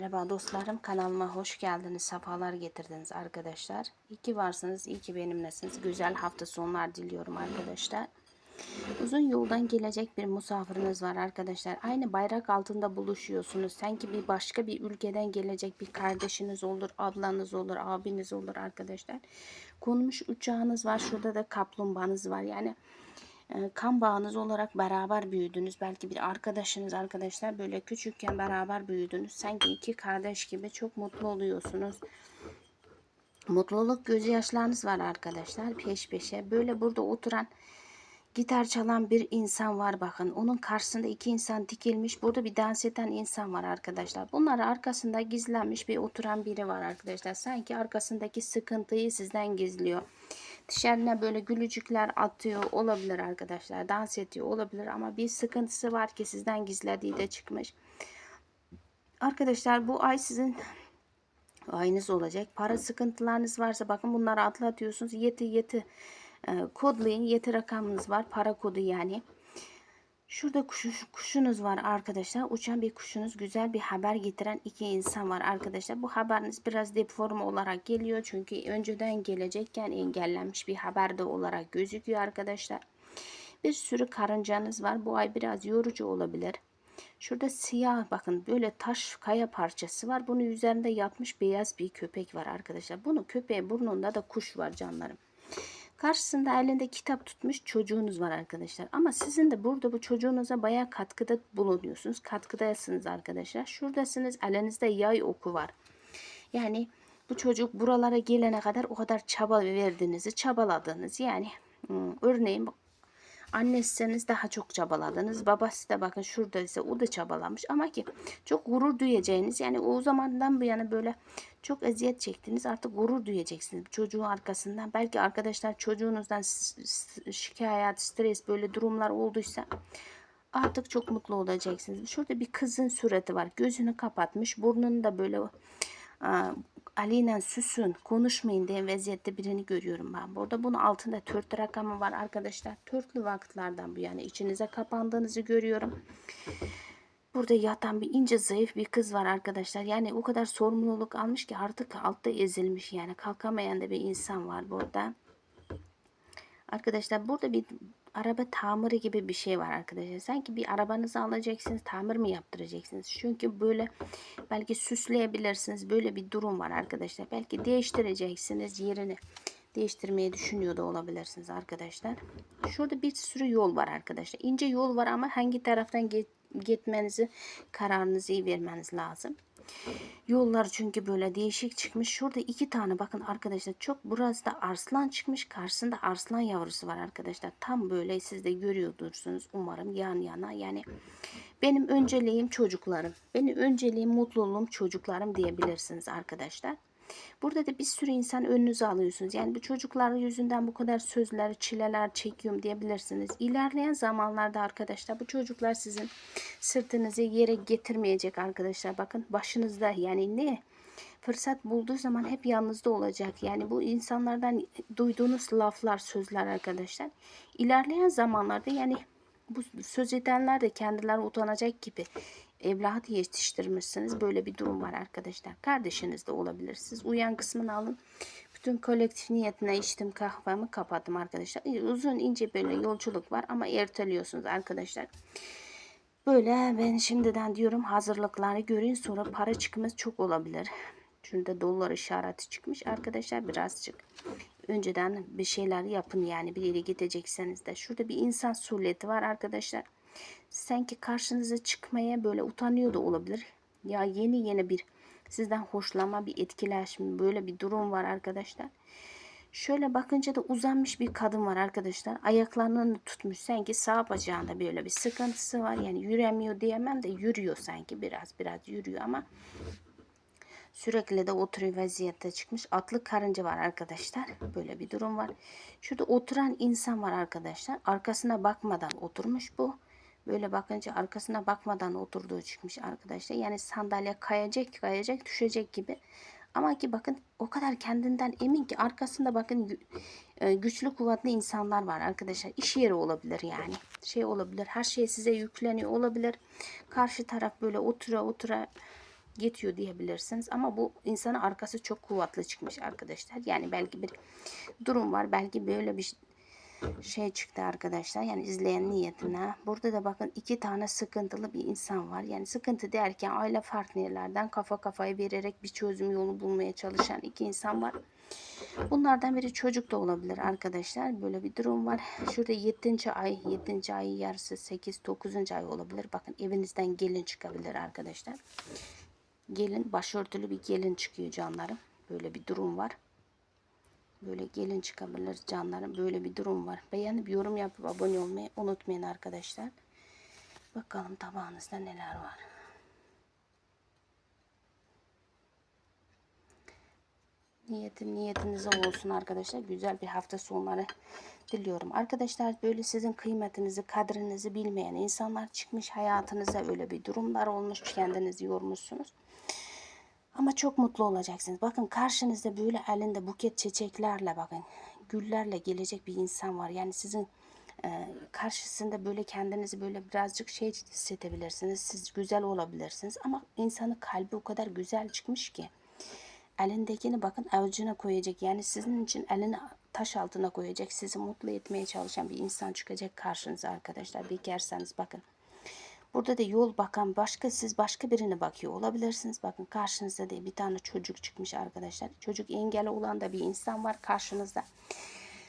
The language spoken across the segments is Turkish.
Merhaba dostlarım kanalıma hoş geldiniz. Safalar getirdiniz arkadaşlar. İyi ki varsınız, iyi ki benimlesiniz. Güzel hafta sonlar diliyorum arkadaşlar. Uzun yoldan gelecek bir misafiriniz var arkadaşlar. Aynı bayrak altında buluşuyorsunuz. Sanki bir başka bir ülkeden gelecek bir kardeşiniz olur, ablanız olur, abiniz olur arkadaşlar. Konmuş uçağınız var. Şurada da kaplumbağanız var. Yani kan bağınız olarak beraber büyüdünüz. Belki bir arkadaşınız arkadaşlar böyle küçükken beraber büyüdünüz. Sanki iki kardeş gibi çok mutlu oluyorsunuz. Mutluluk gözyaşlarınız var arkadaşlar peş peşe. Böyle burada oturan gitar çalan bir insan var bakın. Onun karşısında iki insan dikilmiş. Burada bir dans eden insan var arkadaşlar. Bunların arkasında gizlenmiş bir oturan biri var arkadaşlar. Sanki arkasındaki sıkıntıyı sizden gizliyor. Dışarına böyle gülücükler atıyor olabilir arkadaşlar. Dans ediyor olabilir ama bir sıkıntısı var ki sizden gizlediği de çıkmış. Arkadaşlar bu ay sizin ayınız olacak. Para sıkıntılarınız varsa bakın bunları atlatıyorsunuz. Yeti yeti e, kodlayın. Yeti rakamınız var. Para kodu yani. Şurada kuş, kuşunuz var arkadaşlar. Uçan bir kuşunuz güzel bir haber getiren iki insan var arkadaşlar. Bu haberiniz biraz deform olarak geliyor. Çünkü önceden gelecekken engellenmiş bir haber de olarak gözüküyor arkadaşlar. Bir sürü karıncanız var. Bu ay biraz yorucu olabilir. Şurada siyah bakın böyle taş kaya parçası var. Bunun üzerinde yatmış beyaz bir köpek var arkadaşlar. Bunun köpeği burnunda da kuş var canlarım. Karşısında elinde kitap tutmuş çocuğunuz var arkadaşlar. Ama sizin de burada bu çocuğunuza bayağı katkıda bulunuyorsunuz. Katkıdasınız arkadaşlar. Şuradasınız elinizde yay oku var. Yani bu çocuk buralara gelene kadar o kadar çaba verdiğinizi, çabaladığınız yani hmm, örneğin Annesiniz daha çok çabaladınız. Babası da bakın şurada ise o da çabalamış. Ama ki çok gurur duyacağınız yani o zamandan bu yana böyle çok eziyet çektiniz. Artık gurur duyacaksınız. Çocuğun arkasından. Belki arkadaşlar çocuğunuzdan şikayet, stres böyle durumlar olduysa artık çok mutlu olacaksınız. Şurada bir kızın sureti var. Gözünü kapatmış. Burnunu da böyle Aleyna susun konuşmayın diye vaziyette birini görüyorum ben. Burada bunun altında tört rakamı var arkadaşlar. Törtlü vakitlerden bu yani içinize kapandığınızı görüyorum. Burada yatan bir ince zayıf bir kız var arkadaşlar. Yani o kadar sorumluluk almış ki artık altta ezilmiş yani kalkamayan da bir insan var burada. Arkadaşlar burada bir araba tamiri gibi bir şey var arkadaşlar. Sanki bir arabanızı alacaksınız tamir mi yaptıracaksınız? Çünkü böyle belki süsleyebilirsiniz. Böyle bir durum var arkadaşlar. Belki değiştireceksiniz yerini. Değiştirmeyi düşünüyor da olabilirsiniz arkadaşlar. Şurada bir sürü yol var arkadaşlar. İnce yol var ama hangi taraftan gitmenizi kararınızı iyi vermeniz lazım. Yollar çünkü böyle değişik çıkmış. Şurada iki tane bakın arkadaşlar çok burası da arslan çıkmış. Karşısında arslan yavrusu var arkadaşlar. Tam böyle siz de görüyordursunuz umarım yan yana. Yani benim önceliğim çocuklarım. Benim önceliğim mutluluğum çocuklarım diyebilirsiniz arkadaşlar. Burada da bir sürü insan önünüze alıyorsunuz. Yani bu çocukların yüzünden bu kadar sözler, çileler çekiyorum diyebilirsiniz. İlerleyen zamanlarda arkadaşlar bu çocuklar sizin sırtınızı yere getirmeyecek arkadaşlar. Bakın başınızda yani ne? Fırsat bulduğu zaman hep yanınızda olacak. Yani bu insanlardan duyduğunuz laflar, sözler arkadaşlar. İlerleyen zamanlarda yani bu söz edenler de kendileri utanacak gibi evlat yetiştirmişsiniz. Böyle bir durum var arkadaşlar. Kardeşiniz de olabilir. Siz uyan kısmını alın. Bütün kolektif niyetine içtim kahvemi kapattım arkadaşlar. Uzun ince böyle yolculuk var ama erteliyorsunuz arkadaşlar. Böyle ben şimdiden diyorum hazırlıkları görün sonra para çıkımız çok olabilir. Şurada dolar işareti çıkmış arkadaşlar birazcık. Önceden bir şeyler yapın yani bir yere gidecekseniz de. Şurada bir insan sureti var arkadaşlar sanki karşınıza çıkmaya böyle utanıyor da olabilir. Ya yeni yeni bir sizden hoşlanma bir etkileşme böyle bir durum var arkadaşlar. Şöyle bakınca da uzanmış bir kadın var arkadaşlar. Ayaklarını tutmuş sanki sağ bacağında böyle bir sıkıntısı var. Yani yüremiyor diyemem de yürüyor sanki biraz biraz yürüyor ama sürekli de oturuyor vaziyette çıkmış. Atlı karınca var arkadaşlar. Böyle bir durum var. Şurada oturan insan var arkadaşlar. Arkasına bakmadan oturmuş bu. Böyle bakınca arkasına bakmadan oturduğu çıkmış arkadaşlar. Yani sandalye kayacak kayacak düşecek gibi. Ama ki bakın o kadar kendinden emin ki arkasında bakın e, güçlü kuvvetli insanlar var arkadaşlar. İş yeri olabilir yani. Şey olabilir. Her şey size yükleniyor olabilir. Karşı taraf böyle otura otura geçiyor diyebilirsiniz. Ama bu insanın arkası çok kuvvetli çıkmış arkadaşlar. Yani belki bir durum var. Belki böyle bir şey çıktı arkadaşlar. Yani izleyen niyetine. Burada da bakın iki tane sıkıntılı bir insan var. Yani sıkıntı derken aile partnerlerden kafa kafaya vererek bir çözüm yolu bulmaya çalışan iki insan var. Bunlardan biri çocuk da olabilir arkadaşlar. Böyle bir durum var. Şurada 7. ay, 7. ay yarısı 8, 9. ay olabilir. Bakın evinizden gelin çıkabilir arkadaşlar. Gelin, başörtülü bir gelin çıkıyor canlarım. Böyle bir durum var. Böyle gelin çıkabilir canlarım. Böyle bir durum var. Beğenip yorum yapıp abone olmayı unutmayın arkadaşlar. Bakalım tabağınızda neler var. Niyetim niyetinize olsun arkadaşlar. Güzel bir hafta sonları diliyorum. Arkadaşlar böyle sizin kıymetinizi, kadrinizi bilmeyen insanlar çıkmış hayatınıza öyle bir durumlar olmuş. Kendinizi yormuşsunuz. Ama çok mutlu olacaksınız. Bakın karşınızda böyle elinde buket çiçeklerle bakın güllerle gelecek bir insan var. Yani sizin e, karşısında böyle kendinizi böyle birazcık şey hissedebilirsiniz. Siz güzel olabilirsiniz ama insanın kalbi o kadar güzel çıkmış ki elindekini bakın avucuna koyacak. Yani sizin için elini taş altına koyacak. Sizi mutlu etmeye çalışan bir insan çıkacak karşınıza arkadaşlar. Bekarsanız bakın. Burada da yol bakan başka siz başka birine bakıyor olabilirsiniz. Bakın karşınızda da bir tane çocuk çıkmış arkadaşlar. Çocuk engeli olan da bir insan var karşınızda.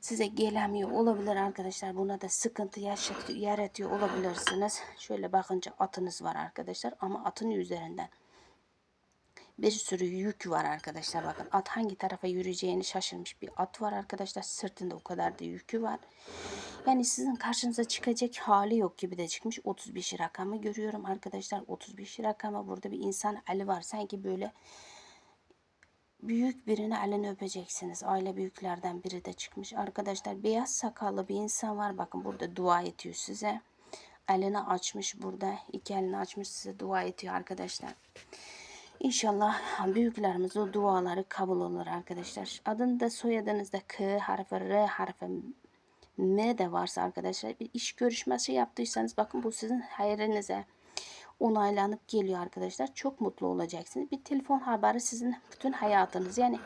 Size gelemiyor olabilir arkadaşlar. Buna da sıkıntı yaşatıyor, yaratıyor olabilirsiniz. Şöyle bakınca atınız var arkadaşlar ama atın üzerinden bir sürü yük var arkadaşlar. Bakın at hangi tarafa yürüyeceğini şaşırmış bir at var arkadaşlar. Sırtında o kadar da yükü var. Yani sizin karşınıza çıkacak hali yok gibi de çıkmış. 35 rakamı görüyorum arkadaşlar. 35 rakamı burada bir insan eli var. Sanki böyle büyük birini elini öpeceksiniz. Aile büyüklerden biri de çıkmış. Arkadaşlar beyaz sakallı bir insan var. Bakın burada dua ediyor size. Elini açmış burada. iki elini açmış size dua ediyor arkadaşlar. İnşallah büyüklerimiz o duaları kabul olur arkadaşlar. Adında soyadınızda K harfi, R harfi, M de varsa arkadaşlar bir iş görüşmesi yaptıysanız bakın bu sizin hayrınıza onaylanıp geliyor arkadaşlar. Çok mutlu olacaksınız. Bir telefon haberi sizin bütün hayatınız yani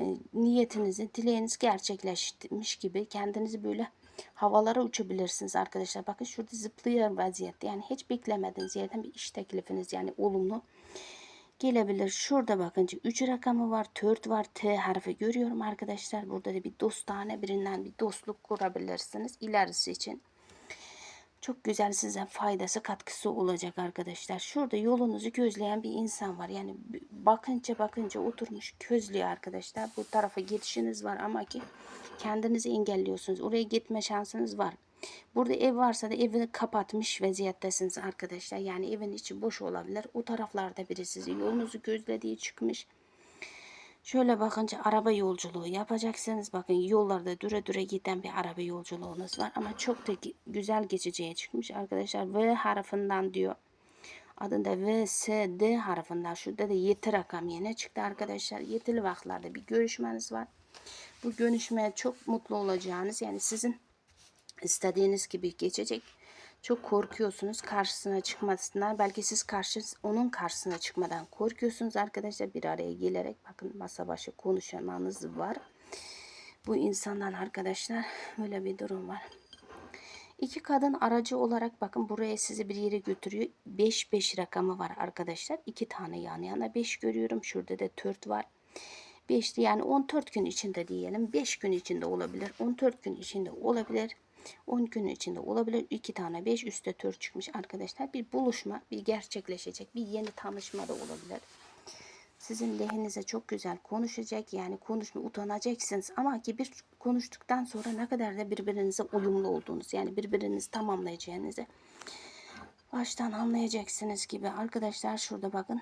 e, niyetinizi, dileğiniz gerçekleşmiş gibi kendinizi böyle havalara uçabilirsiniz arkadaşlar. Bakın şurada zıplıyor vaziyette. Yani hiç beklemediğiniz yerden bir iş teklifiniz yani olumlu gelebilir. Şurada bakınca 3 rakamı var. 4 var. T harfi görüyorum arkadaşlar. Burada da bir dostane birinden bir dostluk kurabilirsiniz. ilerisi için. Çok güzel size faydası katkısı olacak arkadaşlar. Şurada yolunuzu gözleyen bir insan var. Yani bakınca bakınca oturmuş gözlüyor arkadaşlar. Bu tarafa geçişiniz var ama ki kendinizi engelliyorsunuz. Oraya gitme şansınız var. Burada ev varsa da evi kapatmış vaziyettesiniz arkadaşlar. Yani evin içi boş olabilir. O taraflarda biri sizi yolunuzu gözlediği çıkmış. Şöyle bakınca araba yolculuğu yapacaksınız. Bakın yollarda düre düre giden bir araba yolculuğunuz var. Ama çok da güzel geçeceğe çıkmış arkadaşlar. V harfinden diyor. Adında V, S, D harfinden. Şurada da yeti rakam yine çıktı arkadaşlar. Yetili vaktlerde bir görüşmeniz var. Bu görüşmeye çok mutlu olacağınız yani sizin istediğiniz gibi geçecek. Çok korkuyorsunuz karşısına çıkmasından. Belki siz karşı onun karşısına çıkmadan korkuyorsunuz arkadaşlar. Bir araya gelerek bakın masa başı konuşmanız var. Bu insandan arkadaşlar böyle bir durum var. İki kadın aracı olarak bakın buraya sizi bir yere götürüyor. 5 5 rakamı var arkadaşlar. İki tane yan yana 5 görüyorum. Şurada da 4 var. 5 yani 14 gün içinde diyelim. 5 gün içinde olabilir. 14 gün içinde olabilir. 10 gün içinde olabilir. 2 tane 5 üstte tür çıkmış arkadaşlar. Bir buluşma, bir gerçekleşecek, bir yeni tanışma da olabilir. Sizin lehinize çok güzel konuşacak. Yani konuşma utanacaksınız. Ama ki bir konuştuktan sonra ne kadar da birbirinize uyumlu olduğunuz. Yani birbirinizi tamamlayacağınızı baştan anlayacaksınız gibi. Arkadaşlar şurada bakın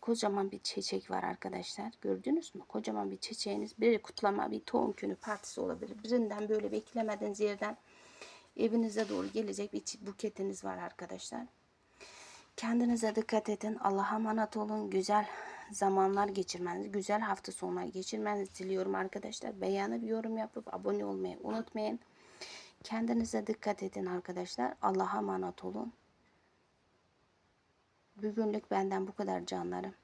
kocaman bir çiçek var arkadaşlar. Gördünüz mü? Kocaman bir çiçeğiniz. Bir kutlama, bir doğum günü partisi olabilir. Birinden böyle beklemediğiniz yerden evinize doğru gelecek bir buketiniz var arkadaşlar. Kendinize dikkat edin. Allah'a emanet olun. Güzel zamanlar geçirmeniz, güzel hafta sonları geçirmenizi diliyorum arkadaşlar. Beğenip yorum yapıp abone olmayı unutmayın. Kendinize dikkat edin arkadaşlar. Allah'a emanet olun. Bugünlük benden bu kadar canlarım.